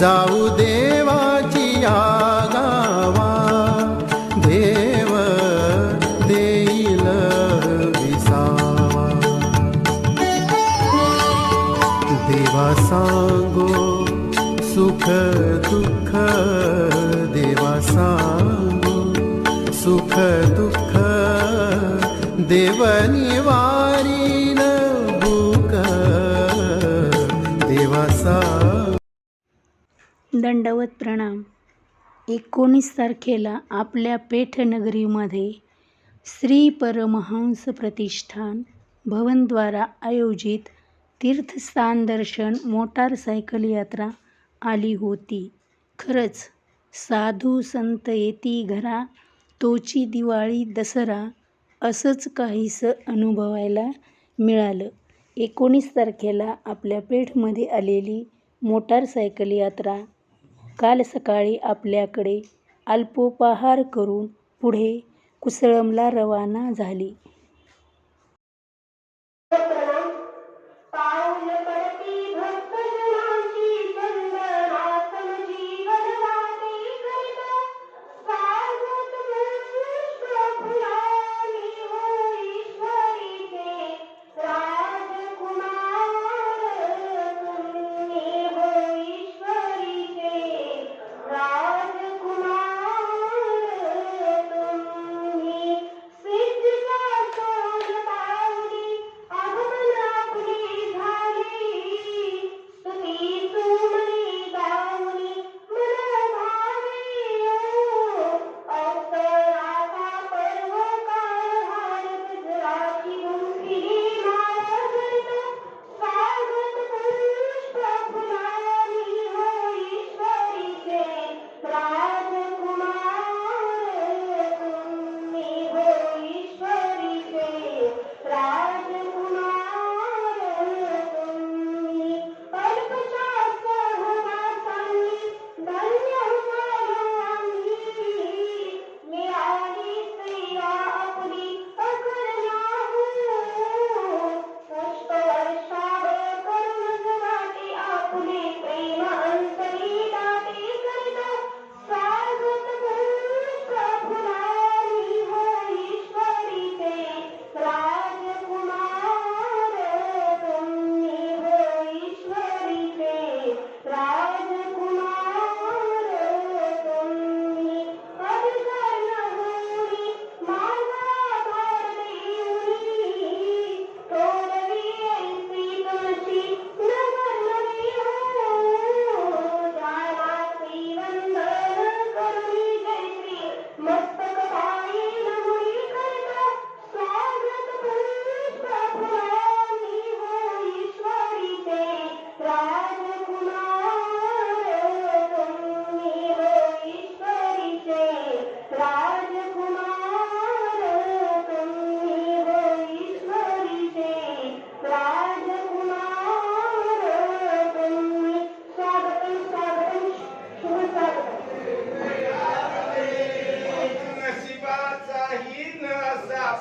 जाऊ देवाची या गावा. देव देईल विसावा. देवा सांगो सुख दुःख देवा सांगो सुख दुःख देवनिवारीन दंडवत प्रणाम. एकोणीस तारखेला आपल्या पेठनगरीमध्ये श्री परमहंस प्रतिष्ठान भवनद्वारा आयोजित तीर्थस्थान दर्शन मोटारसायकल यात्रा आली होती. खरंच साधू संत येती घरा तोची दिवाळी दसरा असंच काहीसं अनुभवायला मिळालं. एकोणीस तारखेला आपल्या पेठमध्ये आलेली मोटारसायकल यात्रा काल सकाळी आपल्याकडे अल्पोपहार करून पुढे कुसळमला रवाना झाली.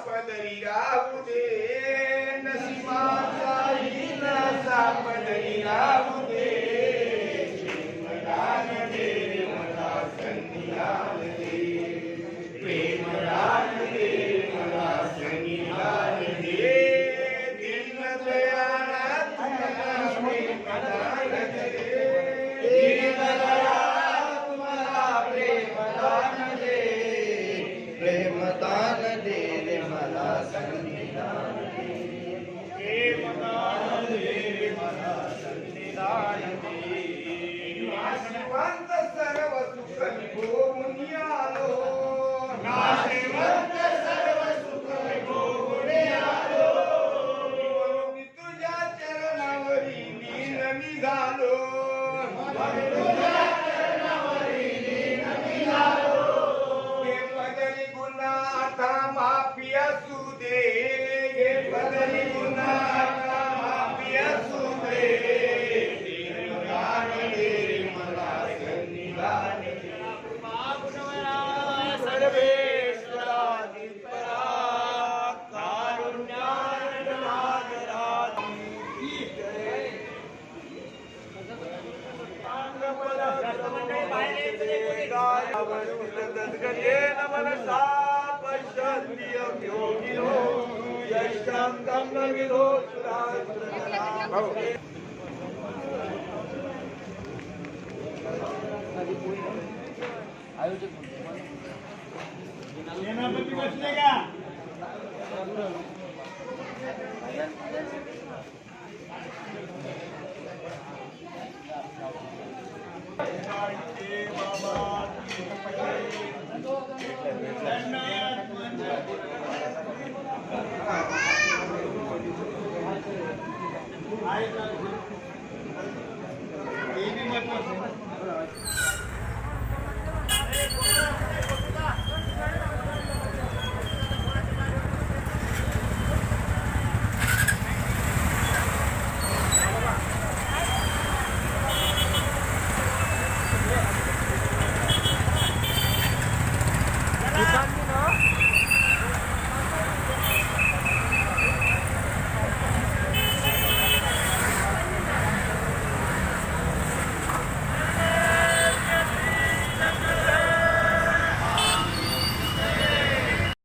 prosper the leader I'm going to start. आयोजक सेनापती यष्टं का?